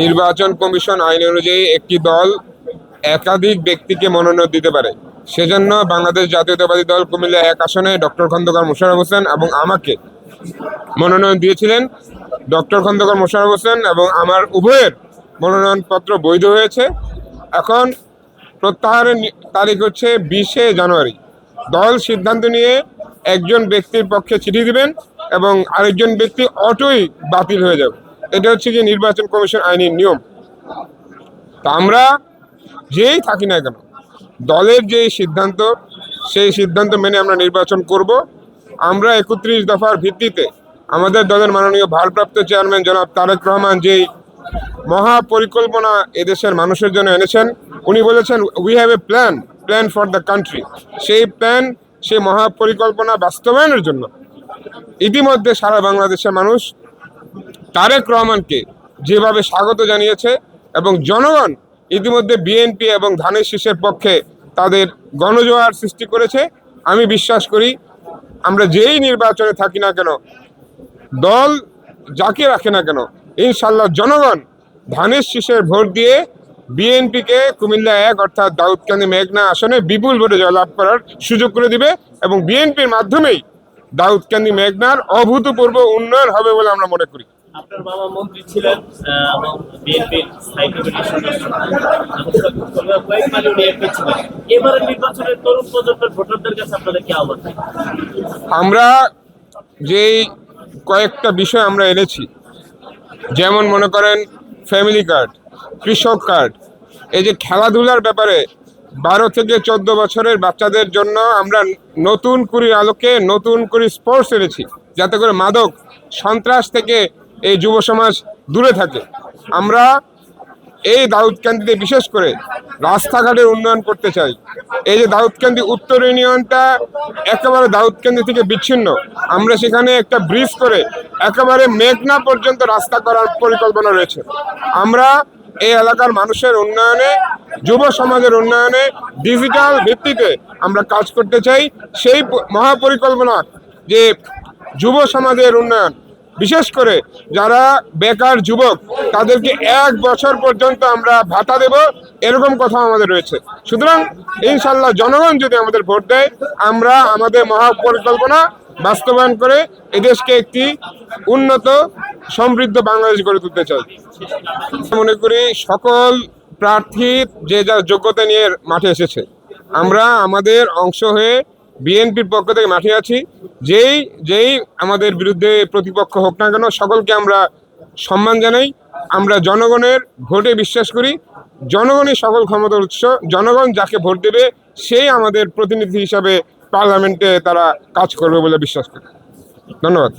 নির্বাচন কমিশন আইন অনুযায়ী একটি দল একাধিক ব্যক্তিকে মনোনয়ন দিতে পারে। সেজন্য বাংলাদেশ জাতীয়তাবাদী দল কুমিল্লা এক আসনে ডক্টর খন্দকার মোশাররফ হোসেন এবং আমাকে মনোনয়ন দিয়েছিলেন। ডক্টর খন্দকার মোশাররফ হোসেন এবং আমার উভয়ের মনোনয়নপত্র বৈধ হয়েছে। এখন প্রত্যাহারের তারিখ হচ্ছে বিশে জানুয়ারি। দল সিদ্ধান্ত নিয়ে একজন ব্যক্তির পক্ষে চিঠি দিবেন এবং আরেকজন ব্যক্তি অটোই বাতিল হয়ে যাবে। এটা হচ্ছে যে নির্বাচন কমিশন আইনের নিয়ম। তা আমরা যেই থাকি না কেন, দলের যে সিদ্ধান্ত, সেই সিদ্ধান্ত মেনে আমরা নির্বাচন করব। আমরা একত্রিশ দফার ভিত্তিতে আমাদের দলের মাননীয় ভারপ্রাপ্ত চেয়ারম্যান জনাব তারেক রহমান যেই মহা পরিকল্পনা এদেশের মানুষের জন্য এনেছেন, উনি বলেছেন we have a plan plan for the country সেই প্ল্যান সেই মহাপরিকল্পনা বাস্তবায়নের জন্য ইতিমধ্যে সারা বাংলাদেশের মানুষ তারেক রহমানকে যেভাবে স্বাগত জানিয়েছে এবং জনগণ ইতিমধ্যে বিএনপি এবং ধানের শীষের পক্ষে তাদের গণজোয়ার সৃষ্টি করেছে, আমি বিশ্বাস করি আমরা যেই নির্বাচনে থাকি না কেন, দল যাকে রাখে না কেন ইনশাল্লাহ জনগণ ধানের শীষের ভোট দিয়ে বিএনপিকে কুমিল্লা এক অর্থাৎ দাউদকান্দি মেঘনা আসনে বিপুল ভোটে জয়লাভ করার সুযোগ করে দিবে এবং বিএনপির মাধ্যমেই দাউদকান্দি মেঘনার অভূতপূর্ব উন্নয়ন হবে বলে আমরা মনে করি। আপনার বাবা মন্ত্রী ছিলেন এবারের তরুণ প্রজন্মের ভোটারদের কাছে আপনাদের কি আহ্বান? আমরা যেই কয়েকটা বিষয় আমরা এনেছি, যেমন মনে করেন ফ্যামিলি কার্ড কৃষক কার্ড এই যে খেলাধুলার ব্যাপারে বারো থেকে চোদ্দ বছরের বাচ্চাদের জন্য আমরা নতুন করে আলোকে নতুন করে স্পোর্টস এনেছি, যাতে করে মাদক সন্ত্রাস থেকে এই যুব সমাজ দূরে থাকে। আমরা এই দাউদকান্দিতে বিশেষ করে রাস্তাঘাটের উন্নয়ন করতে চাই। এই যে দাউদকান্দি উত্তর ইউনিয়নটা একেবারে দাউদকান্দি থেকে বিচ্ছিন্ন। আমরা সেখানে একটা ব্রিজ করে একেবারে মেঘনা পর্যন্ত রাস্তা করার পরিকল্পনা রয়েছে। আমরা এই এলাকার মানুষের উন্নয়নে, যুব সমাজের উন্নয়নে ডিজিটাল ভিত্তিতে আমরা কাজ করতে চাই। সেই মহাপরিকল্পনা যে যুব সমাজের উন্নয়ন বিশেষ করে যারা বেকার যুবক, তাদেরকে এক বছর পর্যন্ত আমরা ভাতা দেব, এরকম কথা আমাদের রয়েছে। সুতরাং ইনশাল্লাহ জনগণ যদি আমাদের ভোট দেয়, আমরা আমাদের মহাপরিকল্পনা বাস্তবায়ন করে এদেশকে একটি উন্নত, সমৃদ্ধ বাংলাদেশ গড়ে তুলতে চাই। মনে করি সকল প্রার্থী যে যার যোগ্যতা নিয়ে মাঠে এসেছে, আমরা আমাদের অংশ হয়ে বিএনপির পক্ষ থেকে মাঠে আছি। যেই যেই আমাদের বিরুদ্ধে প্রতিপক্ষ হোক না কেন, সকলকে আমরা সম্মান জানাই। আমরা জনগণের ভোটে বিশ্বাস করি। জনগণই সকল ক্ষমতার উৎস। জনগণ যাকে ভোট দেবে, সেই আমাদের প্রতিনিধি হিসাবে পার্লামেন্টে তারা কাজ করবে বলে বিশ্বাস করি। ধন্যবাদ।